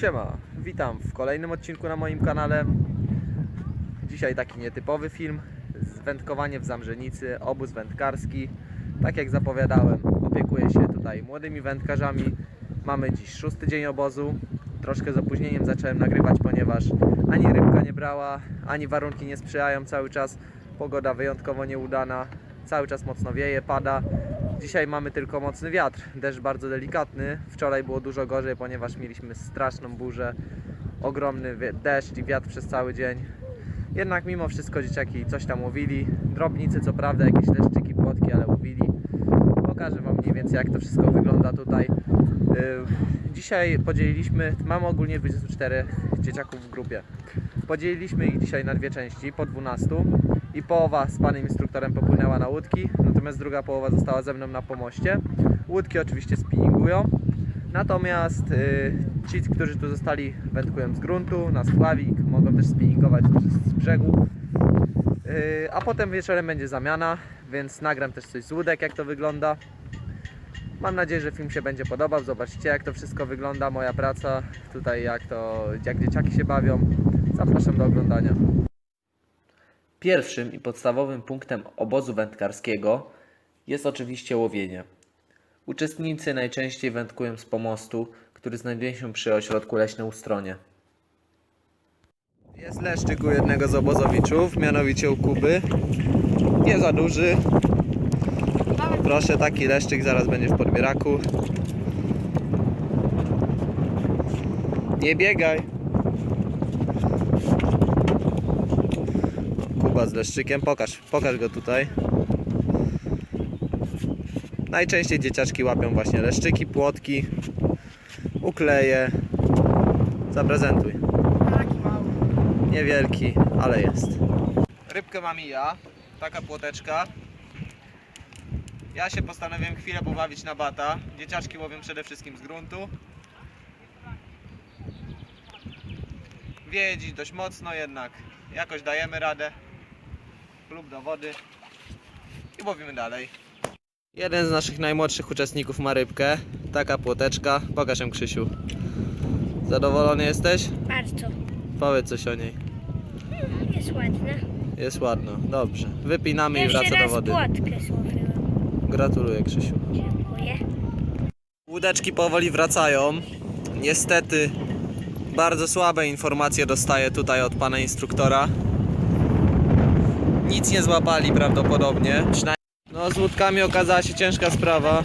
Siema, witam w kolejnym odcinku na moim kanale. Dzisiaj taki nietypowy film, wędkowanie w Zamrzenicy, obóz wędkarski. Tak jak zapowiadałem, opiekuję się tutaj młodymi wędkarzami. Mamy dziś szósty dzień obozu. Troszkę z opóźnieniem zacząłem nagrywać, ponieważ ani rybka nie brała, ani warunki nie sprzyjają cały czas. Pogoda wyjątkowo nieudana, cały czas mocno wieje, pada. Dzisiaj mamy tylko mocny wiatr, deszcz bardzo delikatny. Wczoraj było dużo gorzej, ponieważ mieliśmy straszną burzę, ogromny deszcz i wiatr przez cały dzień. Jednak mimo wszystko dzieciaki coś tam łowili. Drobnicy co prawda, jakieś leszczyki, płotki, ale łowili. Pokażę Wam mniej więcej jak to wszystko wygląda tutaj. Yy, Dzisiaj podzieliliśmy, mamy ogólnie 24 dzieciaków w grupie. Podzieliliśmy ich dzisiaj na dwie części, po 12 i połowa z panem instruktorem popłynęła na łódki, natomiast druga połowa została ze mną na pomoście. Łódki oczywiście spinningują, natomiast y, ci, którzy tu zostali, wędkują z gruntu, na spławik, mogą też spinningować z brzegu. Y, a potem wieczorem będzie zamiana, więc nagram też coś z łódek, jak to wygląda. Mam nadzieję, że film się będzie podobał. Zobaczcie, jak to wszystko wygląda, moja praca, tutaj jak to, jak dzieciaki się bawią. Zapraszam do oglądania. Pierwszym i podstawowym punktem obozu wędkarskiego jest oczywiście łowienie. Uczestnicy najczęściej wędkują z pomostu, który znajduje się przy ośrodku leśnym Ustronie. Jest leszczyk u jednego z obozowiczów, mianowicie u Kuby. Nie za duży. Proszę, taki leszczyk zaraz będzie w podbieraku. Nie biegaj. Kuba z leszczykiem, pokaż, pokaż go tutaj. Najczęściej dzieciaczki łapią właśnie leszczyki, płotki, ukleje. Zaprezentuj. Taki mały. Niewielki, ale jest. Rybkę mam i ja, taka płoteczka. Ja się postanowiłem chwilę pobawić na bata. Dzieciaczki łowią przede wszystkim z gruntu. Wieje dziś dość mocno jednak. Jakoś dajemy radę. Lub do wody. I łowimy dalej. Jeden z naszych najmłodszych uczestników ma rybkę. Taka płoteczka. Pokaż ją Krzysiu. Zadowolony jesteś? Bardzo. Powiedz coś o niej. Jest ładna. Jest ładno, dobrze. Wypinamy i wraca do wody. płotkę złowiłam. Gratuluję Krzysiu. Dziękuję. Łódeczki powoli wracają. Niestety bardzo słabe informacje dostaję tutaj od pana instruktora. Nic nie złapali prawdopodobnie. No z łódkami okazała się ciężka sprawa.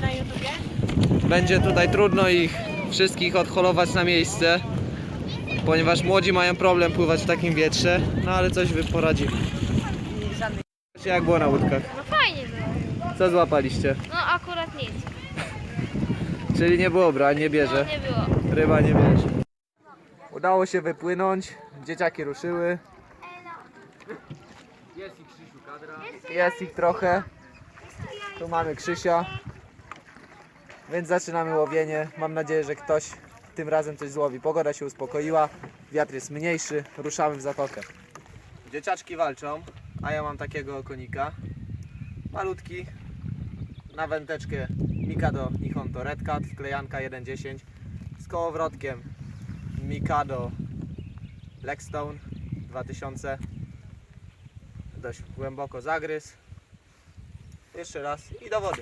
Będzie tutaj trudno ich wszystkich odholować na miejsce. Ponieważ młodzi mają problem pływać w takim wietrze. No ale coś wy poradzimy. Jak było na łódkach? No fajnie było. Co złapaliście? No akurat nic. Czyli nie było brań, nie bierze. No, nie było. Ryba nie bierze. Udało się wypłynąć. Dzieciaki ruszyły. Jest ich Krzysiu kadra. Jest ich trochę. Tu mamy Krzysia. Więc zaczynamy łowienie. Mam nadzieję, że ktoś tym razem coś złowi. Pogoda się uspokoiła. Wiatr jest mniejszy. Ruszamy w zatokę. Dzieciaczki walczą, a ja mam takiego konika. Malutki. Na wędeczkę Mikado Nihonto Red Cat, wklejanka 1.10 z kołowrotkiem Mikado Blackstone 2000 dość głęboko zagryz jeszcze raz i do wody.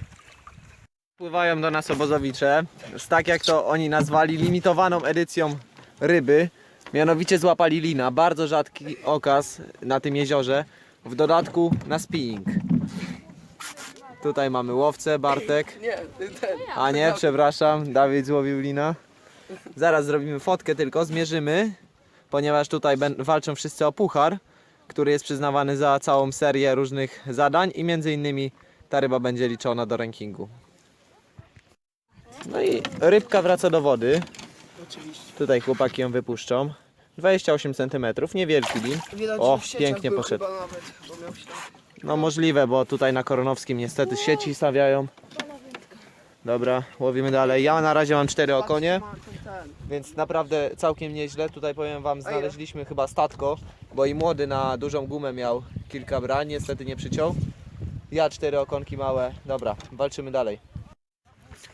Pływają do nas obozowicze z tak jak to oni nazwali limitowaną edycją ryby. Mianowicie złapali lina. Bardzo rzadki okaz na tym jeziorze. W dodatku na spinning. Tutaj mamy łowcę, Bartek. Nie, ten. A nie, przepraszam, Dawid złowił lina. Zaraz zrobimy fotkę tylko, zmierzymy, ponieważ tutaj walczą wszyscy o puchar, który jest przyznawany za całą serię różnych zadań i między innymi ta ryba będzie liczona do rankingu. No i rybka wraca do wody. Oczywiście. Tutaj chłopaki ją wypuszczą. 28 cm, niewielki lin. Widać, O, że w sieciach pięknie był poszedł. Chyba nawet, bo miał się tam... No możliwe, bo tutaj na Koronowskim niestety sieci stawiają. Dobra, łowimy dalej. Ja na razie mam cztery okonie. Więc naprawdę całkiem nieźle. Tutaj powiem wam, znaleźliśmy chyba statko, bo i młody na dużą gumę miał kilka brań, niestety nie przyciął. Ja cztery okonki małe. Dobra, walczymy dalej.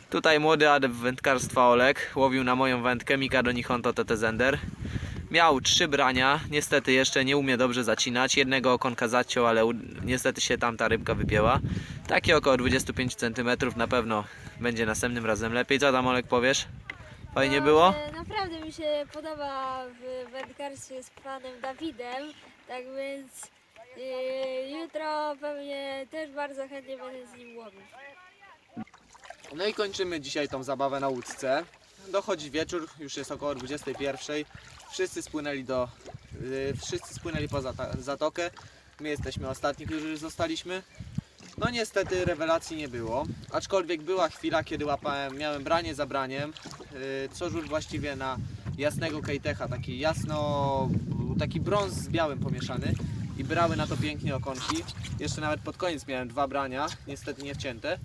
Tutaj młody adept wędkarstwa Olek łowił na moją wędkę Mikado Nihonto TT Zender. Miał trzy brania, niestety jeszcze nie umie dobrze zacinać. Jednego okonka zaciął, ale niestety się tam ta rybka wypięła. Takie około 25 cm na pewno będzie następnym razem lepiej. Co tam Olek powiesz? Fajnie No, było? że Naprawdę mi się podoba w wędkarstwie z panem Dawidem, tak więc yy, jutro pewnie też bardzo chętnie będę z nim łowił. No i kończymy dzisiaj tą zabawę na łódce. Dochodzi wieczór, już jest około 21. Wszyscy spłynęli do. Yy, wszyscy spłynęli poza zatokę. My jesteśmy ostatni, którzy zostaliśmy. No niestety rewelacji nie było. Aczkolwiek była chwila, kiedy łapałem, miałem branie za braniem. Yy, co rzut właściwie na jasnego kejtecha, taki jasno, taki brąz z białym pomieszany. I brały na to pięknie okonki. Jeszcze nawet pod koniec miałem dwa brania, niestety nie wcięte.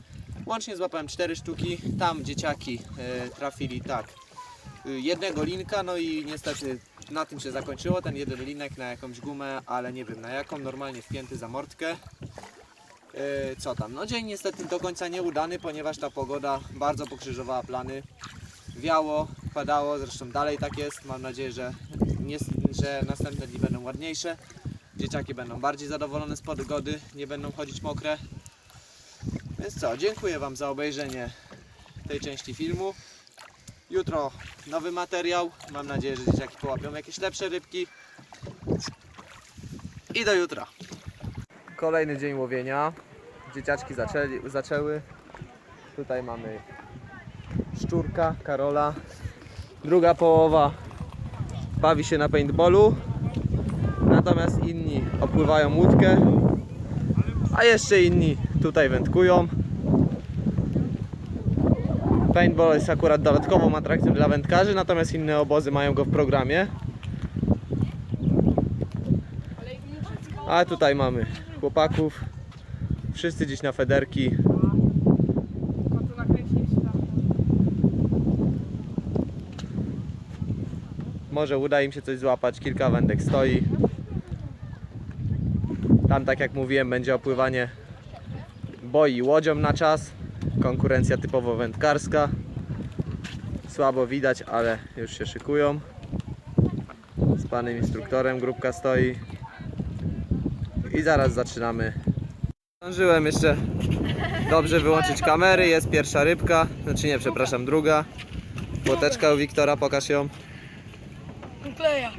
Łącznie złapałem cztery sztuki. Tam dzieciaki e, trafili tak. y, Jednego linka, no i niestety na tym się zakończyło. Ten jeden linek na jakąś gumę, ale nie wiem na jaką. Normalnie wpięty za mordkę. E, Co tam? No dzień niestety do końca nieudany, ponieważ ta pogoda bardzo pokrzyżowała plany. Wiało, padało, zresztą dalej tak jest. Mam nadzieję, że, nie, że następne dni będą ładniejsze. Dzieciaki będą bardziej zadowolone z pogody, nie będą chodzić mokre. Więc co, dziękuję Wam za obejrzenie tej części filmu. Jutro nowy materiał. Mam nadzieję, że dzieciaki połapią jakieś lepsze rybki. I do jutra. Kolejny dzień łowienia. Dzieciaczki zaczęli, zaczęły. Tutaj mamy szczurka, Karola. Druga połowa bawi się na paintballu. Natomiast inni opływają łódkę. A jeszcze inni tutaj wędkują. Paintball jest akurat dodatkową atrakcją dla wędkarzy, natomiast inne obozy mają go w programie. A tutaj mamy chłopaków. Wszyscy dziś na federki. Może uda im się coś złapać, kilka wędek stoi. Tam, tak jak mówiłem, będzie opływanie boi łodzią na czas. Konkurencja typowo wędkarska. Słabo widać, ale już się szykują. Z panem instruktorem grupka stoi. I zaraz zaczynamy. Zdążyłem jeszcze dobrze wyłączyć kamery. Jest pierwsza rybka. Znaczy nie, przepraszam, druga. Płoteczka u Wiktora, pokaż ją. Ukleja.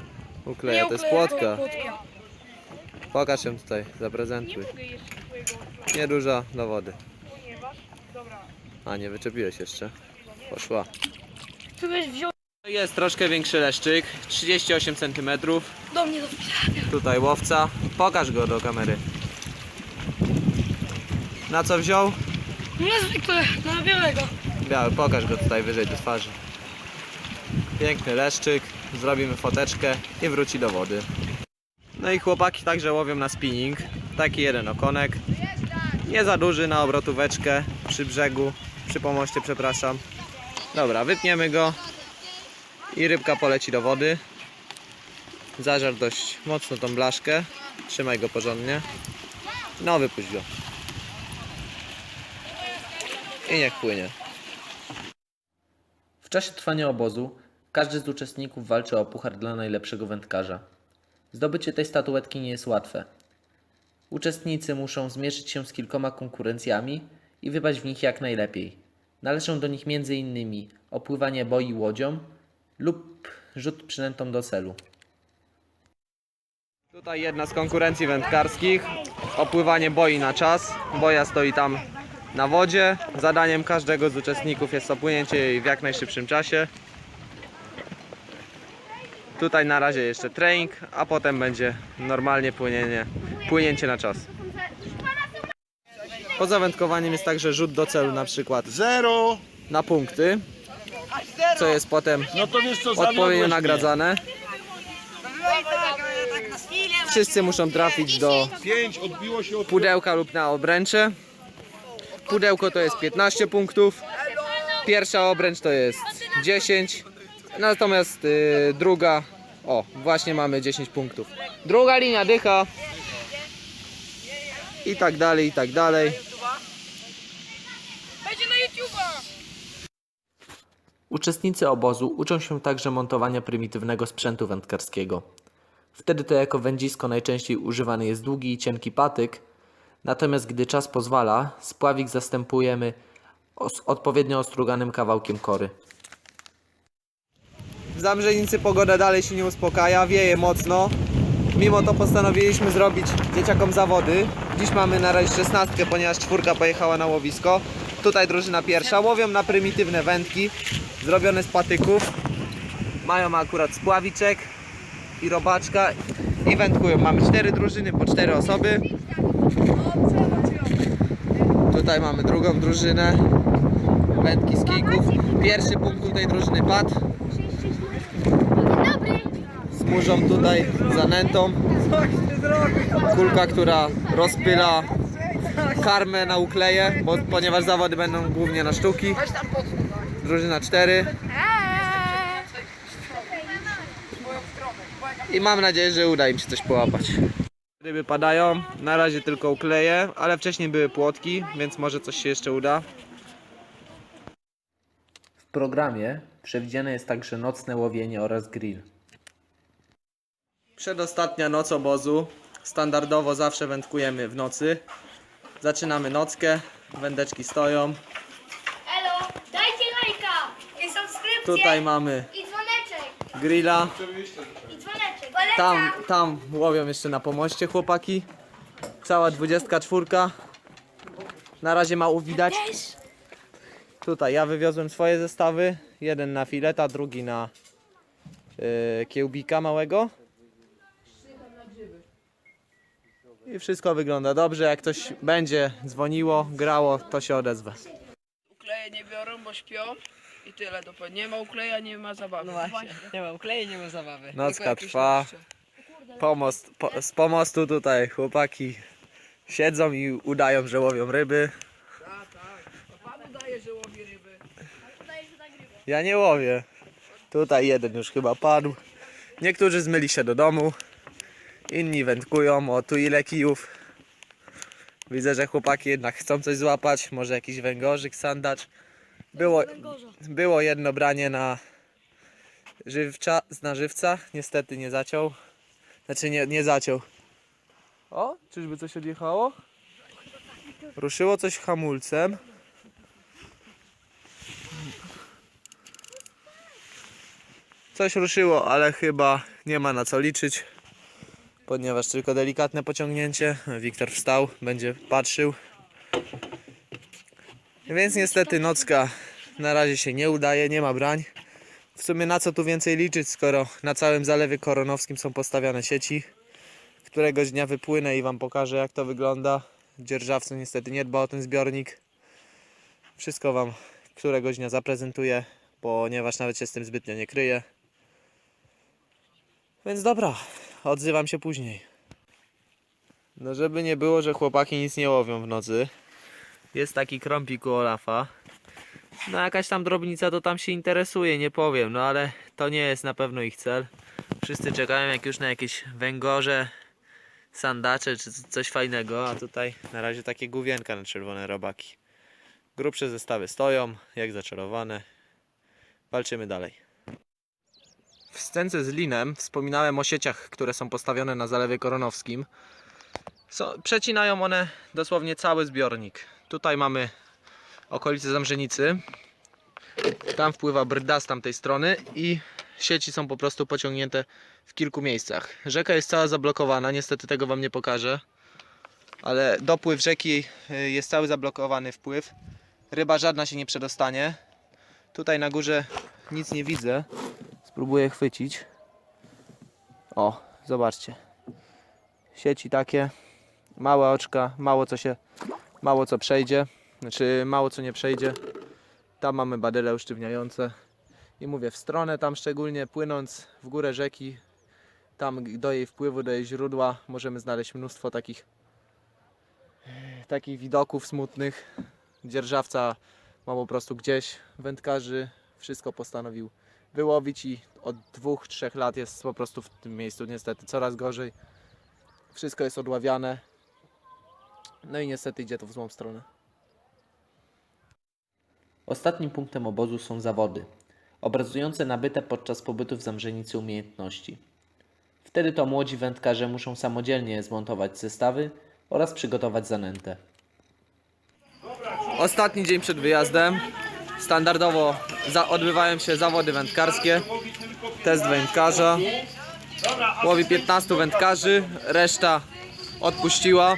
Ukleja, to jest płotka. Pokaż ją tutaj, zaprezentuj. Nieduża do wody. A nie wyczepiłeś jeszcze. Poszła. Tu byś wziął Jest troszkę większy leszczyk, 38 cm. do mnie do Tutaj łowca. Pokaż go do kamery. Na co wziął? Niezwykle, na białego. Biały, pokaż go tutaj wyżej do twarzy. Piękny leszczyk, zrobimy foteczkę i wróci do wody. No i chłopaki także łowią na spinning. Taki jeden okonek. Nie za duży na obrotóweczkę przy brzegu, przy pomoście, przepraszam. Dobra, wypniemy go i rybka poleci do wody. Zażar dość mocno tą blaszkę. Trzymaj go porządnie. No, wypuść go. I niech płynie. W czasie trwania obozu każdy z uczestników walczy o puchar dla najlepszego wędkarza. Zdobycie tej statuetki nie jest łatwe. Uczestnicy muszą zmierzyć się z kilkoma konkurencjami i wypaść w nich jak najlepiej. Należą do nich m.in. opływanie boi łodzią lub rzut przynętą do celu. Tutaj jedna z konkurencji wędkarskich. Opływanie boi na czas. Boja stoi tam na wodzie. Zadaniem każdego z uczestników jest opłynięcie jej w jak najszybszym czasie. Tutaj na razie jeszcze trening, a potem będzie normalnie płynienie, płynięcie na czas. Poza wędkowaniem jest także rzut do celu na przykład Zero! na punkty, co jest potem No to wiesz co, odpowiednio mnie. nagradzane. Wszyscy muszą trafić do Pięć odbiło się od... pudełka lub na obręcze. Pudełko to jest 15 punktów. Pierwsza obręcz to jest 10. Natomiast y, druga, o, właśnie mamy 10 punktów. Druga linia dycha. I tak dalej, i tak dalej. Będzie na YouTube'a. Uczestnicy obozu uczą się także montowania prymitywnego sprzętu wędkarskiego. Wtedy to jako wędzisko najczęściej używany jest długi i cienki patyk, natomiast gdy czas pozwala, spławik zastępujemy odpowiednio ostruganym kawałkiem kory. W Zamrzenicy pogoda dalej się nie uspokaja, wieje mocno. Mimo to postanowiliśmy zrobić dzieciakom zawody. Dziś mamy na razie szesnastkę, ponieważ czwórka pojechała na łowisko. Tutaj drużyna pierwsza. Łowią na prymitywne wędki, zrobione z patyków. Mają akurat spławiczek i robaczka i wędkują. Mamy cztery drużyny po cztery osoby. Tutaj mamy drugą drużynę. Wędki z kijków. Pierwszy punkt tej drużyny padł. Dobry. Zmurzą tutaj zanętą. Kulka, która rozpyla karmę na ukleje, bo, ponieważ zawody będą głównie na sztuki. Drużyna 4. I mam nadzieję, że uda im się coś połapać. Ryby padają, na razie tylko ukleje, ale wcześniej były płotki, więc może coś się jeszcze uda. W programie przewidziane jest także nocne łowienie oraz grill. Przedostatnia noc obozu. Standardowo zawsze wędkujemy w nocy. Zaczynamy nockę, wędeczki stoją. Elo, dajcie lajka i subskrypcję Tutaj mamy i dzwoneczek. grilla. I dzwoneczek. Tam, tam łowią jeszcze na pomoście chłopaki. Cała 24. Na razie mało widać. Tutaj ja wywiozłem swoje zestawy. Jeden na fileta, drugi na yy, kiełbika małego. I wszystko wygląda dobrze. Jak ktoś będzie dzwoniło, grało, to się odezwę. Ukleje nie biorą, bo śpią i tyle. Dopo- Nie ma ukleja, nie ma zabawy. No właśnie, nie ma ukleju, nie ma zabawy. Nocka Tylko jakieś trwa. Pomost, po, z pomostu tutaj chłopaki siedzą i udają, że łowią ryby. Tak, tak. A panu daje, że łowi ryby. Ja nie łowię. Tutaj jeden już chyba padł. Niektórzy zmyli się do domu. Inni wędkują. O, tu ile kijów. Widzę, że chłopaki jednak chcą coś złapać. Może jakiś węgorzyk, sandacz. Było, było jedno branie na żywcza, na żywca. Niestety nie zaciął. Znaczy nie, nie zaciął. O, czyżby coś odjechało? Ruszyło coś hamulcem. Coś ruszyło, ale chyba nie ma na co liczyć, ponieważ tylko delikatne pociągnięcie. Wiktor wstał, będzie patrzył. Więc niestety nocka na razie się nie udaje, nie ma brań. W sumie na co tu więcej liczyć, skoro na całym zalewie koronowskim są postawione sieci. Któregoś dnia wypłynę i Wam pokażę jak to wygląda. Dzierżawca niestety nie dba o ten zbiornik. Wszystko Wam któregoś dnia zaprezentuję, ponieważ nawet się z tym zbytnio nie kryję. Więc dobra, odzywam się później. No żeby nie było, że chłopaki nic nie łowią w nocy. Jest taki krąpik u Olafa. No jakaś tam drobnica to tam się interesuje, nie powiem, no ale to nie jest na pewno ich cel. Wszyscy czekają jak już na jakieś węgorze, sandacze czy coś fajnego, a tutaj na razie takie główienka na czerwone robaki. Grubsze zestawy stoją, jak zaczarowane. Walczymy dalej. W scence z linem wspominałem o sieciach, które są postawione na zalewie koronowskim. Są, przecinają one dosłownie cały zbiornik. Tutaj mamy okolice Zamrzenicy. Tam wpływa brda z tamtej strony i sieci są po prostu pociągnięte w kilku miejscach. Rzeka jest cała zablokowana, niestety tego Wam nie pokażę. Ale dopływ rzeki y, jest cały zablokowany wpływ. Ryba żadna się nie przedostanie. Tutaj na górze nic nie widzę. Spróbuję chwycić. O, zobaczcie. Sieci takie. Małe oczka, mało co się, mało co przejdzie. Znaczy mało co nie przejdzie. Tam mamy badyle usztywniające. I mówię, w stronę tam szczególnie płynąc w górę rzeki, tam do jej wpływu, do jej źródła możemy znaleźć mnóstwo takich takich widoków smutnych. Dzierżawca ma po prostu gdzieś wędkarzy, wszystko postanowił wyłowić i od dwóch, trzech lat jest po prostu w tym miejscu niestety coraz gorzej. Wszystko jest odławiane. No i niestety idzie to w złą stronę. Ostatnim punktem obozu są zawody. obrazujące nabyte podczas pobytu w Zamrzenicy umiejętności. Wtedy to młodzi wędkarze muszą samodzielnie zmontować zestawy oraz przygotować zanętę. Ostatni dzień przed wyjazdem. Standardowo za, odbywają się zawody wędkarskie. Test wędkarza. Łowi 15 wędkarzy, reszta odpuściła.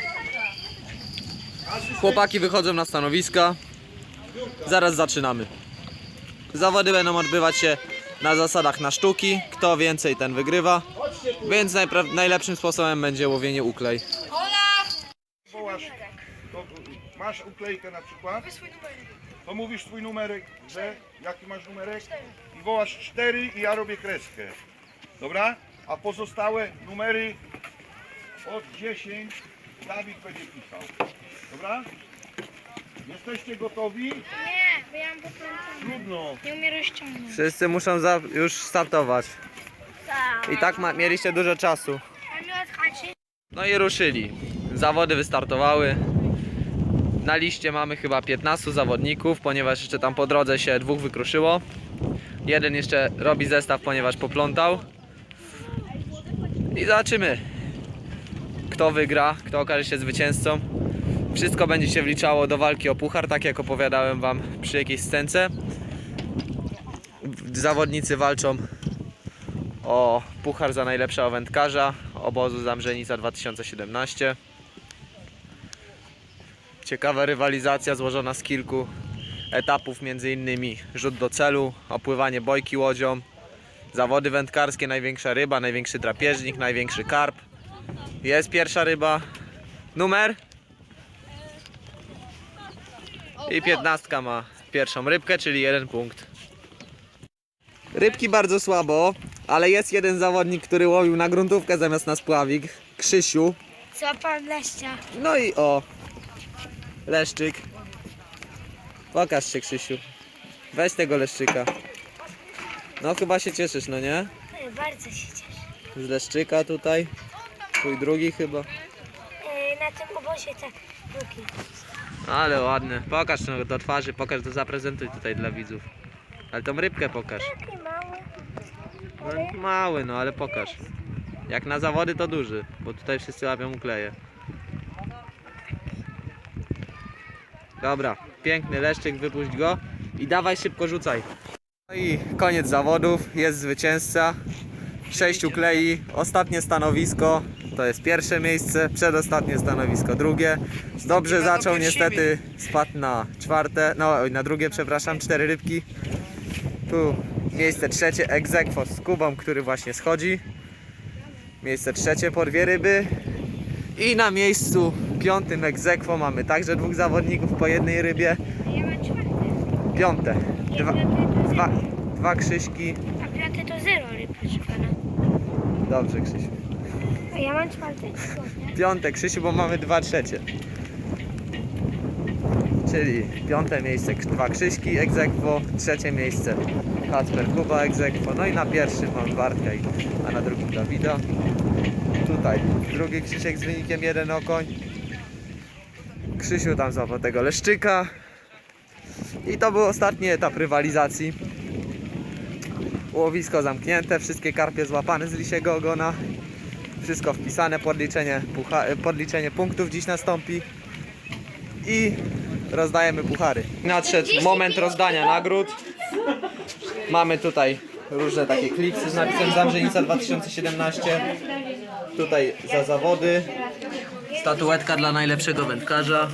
Chłopaki wychodzą na stanowiska. Zaraz zaczynamy. Zawody będą odbywać się na zasadach na sztuki. Kto więcej, ten wygrywa. Więc najlepszym sposobem będzie łowienie uklej. masz uklejkę na przykład, to mówisz swój numerek, że jaki masz numerek i wołasz 4 i ja robię kreskę. Dobra? A pozostałe numery od 10 Dawid będzie pisał. Dobra? Jesteście gotowi? Nie, bo ja mam poplątane. Trudno. Nie umiem rozciągnąć. Wszyscy muszą za- już startować. I tak ma- mieliście dużo czasu. No i ruszyli. Zawody wystartowały. Na liście mamy chyba 15 zawodników, ponieważ jeszcze tam po drodze się dwóch wykruszyło. Jeden jeszcze robi zestaw, ponieważ poplątał. I zobaczymy, kto wygra, kto okaże się zwycięzcą. Wszystko będzie się wliczało do walki o puchar, tak jak opowiadałem Wam przy jakiejś scence. Zawodnicy walczą o puchar za najlepszego wędkarza obozu Zamrzenica 2017. Ciekawa rywalizacja złożona z kilku etapów, między innymi rzut do celu, opływanie bojki łodzią, zawody wędkarskie, największa ryba, największy drapieżnik, największy karp. Jest pierwsza ryba. Numer? I piętnastka ma pierwszą rybkę, czyli jeden punkt. Rybki bardzo słabo, ale jest jeden zawodnik, który łowił na gruntówkę zamiast na spławik. Krzysiu. Złapałem leścia. No i o. Leszczyk. Pokaż się Krzysiu. Weź tego leszczyka. No chyba się cieszysz, no nie? E, Bardzo się cieszę. Z leszczyka tutaj. Twój drugi chyba. E, Na tym obozie tak, drugi. Ale ładny. Pokaż no, do twarzy, pokaż, to zaprezentuj tutaj dla widzów. Ale tą rybkę pokaż. Taki mały. No, mały, no ale pokaż. Jak na zawody to duży, bo tutaj wszyscy łapią ukleje. Dobra, piękny leszczyk, wypuść go i dawaj szybko rzucaj. No i koniec zawodów, jest zwycięzca. Sześć uklei, ostatnie stanowisko, to jest pierwsze miejsce, przedostatnie stanowisko drugie. Dobrze zaczął, niestety spadł na czwarte, no na drugie, przepraszam, cztery rybki. Tu miejsce trzecie egzekwo z Kubą, który właśnie schodzi. Miejsce trzecie po dwie ryby. I na miejscu piątym egzekwo mamy także dwóch zawodników po jednej rybie. A ja mam czwarte. Piąte. Dwa, dwa, dwa krzyśki. A piąte to zero ryb, proszę pana. Dobrze Krzysiu. A ja mam czwarte. Piąte Krzysiu, bo mamy dwa trzecie. Czyli piąte miejsce dwa Krzyśki egzekwo, trzecie miejsce Kacper Kuba egzekwo, no i na pierwszym mam Bartka, a na drugim Dawida. Tutaj drugi Krzysiek z wynikiem jeden okoń. Krzysiu tam złapał tego leszczyka. I to był ostatni etap rywalizacji. Łowisko zamknięte, wszystkie karpie złapane z lisiego ogona. Wszystko wpisane, podliczenie, pucha- podliczenie punktów dziś nastąpi. I rozdajemy puchary. Nadszedł moment rozdania nagród. Mamy tutaj różne takie klipsy z napisem Zamrzenica 2017. Tutaj za zawody. Statuetka dla najlepszego wędkarza.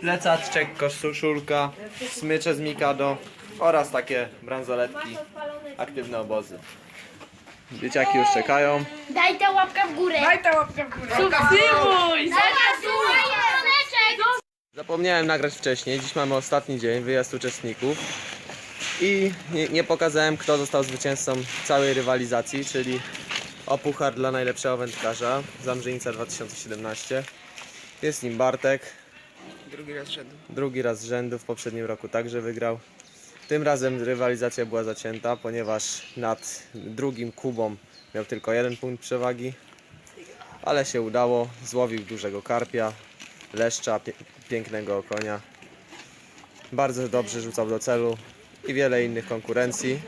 Plecaczek, koszulka, smycze z Mikado oraz takie bransoletki, aktywne obozy. Dzieciaki już czekają. Daj tę łapkę w górę. Daj tę łapkę w górę. Zapomniałem nagrać wcześniej, dziś mamy ostatni dzień, wyjazd uczestników i nie, nie pokazałem kto został zwycięzcą całej rywalizacji, czyli o puchar dla najlepszego wędkarza Zamrzyńca 2017. Jest nim Bartek, Drugi raz rzędu. drugi raz z rzędu, w poprzednim roku także wygrał. Tym razem rywalizacja była zacięta, ponieważ nad drugim Kubą miał tylko jeden punkt przewagi, ale się udało, złowił dużego karpia, leszcza, pie pięknego konia. Bardzo dobrze rzucał do celu i wiele innych konkurencji,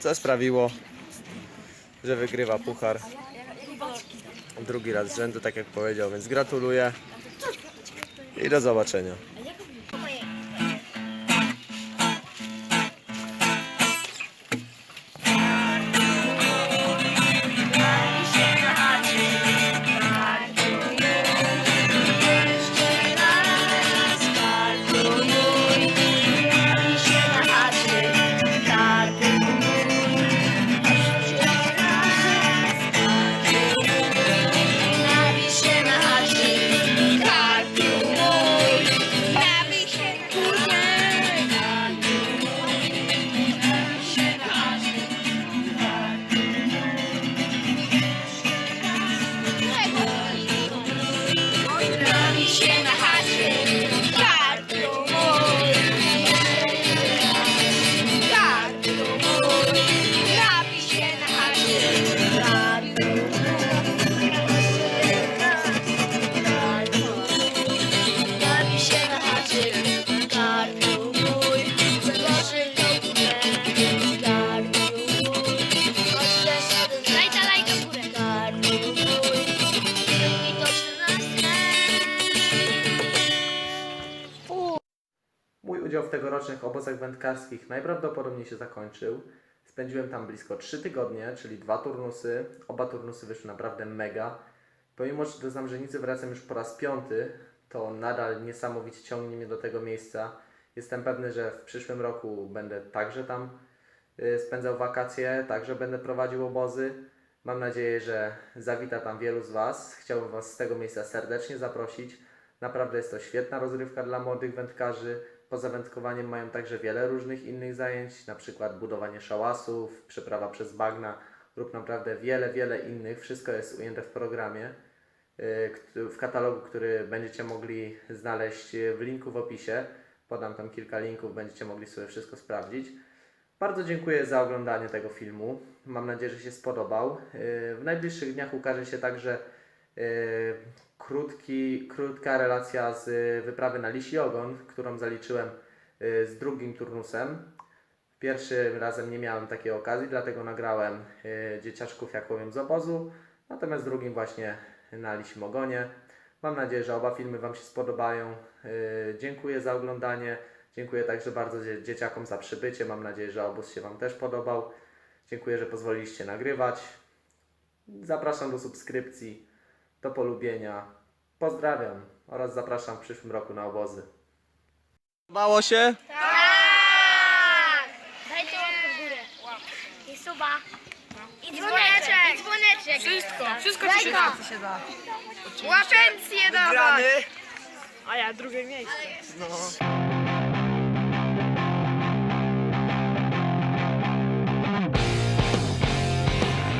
co sprawiło, że wygrywa puchar drugi raz z rzędu, tak jak powiedział, więc gratuluję i do zobaczenia. Obozach wędkarskich najprawdopodobniej się zakończył. Spędziłem tam blisko 3 tygodnie, czyli dwa turnusy. Oba turnusy wyszły naprawdę mega. Pomimo, że do Zamrzenicy wracam już po raz piąty, to nadal niesamowicie ciągnie mnie do tego miejsca. Jestem pewny, że w przyszłym roku będę także tam y, spędzał wakacje, także będę prowadził obozy. Mam nadzieję, że zawita tam wielu z Was. Chciałbym Was z tego miejsca serdecznie zaprosić. Naprawdę jest to świetna rozrywka dla młodych wędkarzy. Poza wędkowaniem mają także wiele różnych innych zajęć, na przykład budowanie szałasów, przeprawa przez bagna lub naprawdę wiele, wiele innych. Wszystko jest ujęte w programie, y, w katalogu, który będziecie mogli znaleźć y, w linku w opisie. Podam tam kilka linków, będziecie mogli sobie wszystko sprawdzić. Bardzo dziękuję za oglądanie tego filmu. Mam nadzieję, że się spodobał. Yy, W najbliższych dniach ukaże się także krótki, krótka relacja z wyprawy na Lisi Ogon, którą zaliczyłem yy, z drugim turnusem. Pierwszym razem nie miałem takiej okazji, dlatego nagrałem yy, dzieciaczków, jak powiem, z obozu, natomiast drugim właśnie na Lisim Ogonie. Mam nadzieję, że oba filmy Wam się spodobają. Dziękuję za oglądanie. Dziękuję także bardzo dzie- dzieciakom za przybycie. Mam nadzieję, że obóz się Wam też podobał. Dziękuję, że pozwoliliście nagrywać. Zapraszam do subskrypcji, do polubienia. Pozdrawiam oraz zapraszam w przyszłym roku na obozy. Podobało się? Dajcie łapkę w górę. I suba. I dzwoneczek. I dzwoneczek. Wszystko, wszystko ci się da. Łapencję dawaj! A ja drugie miejsce. No.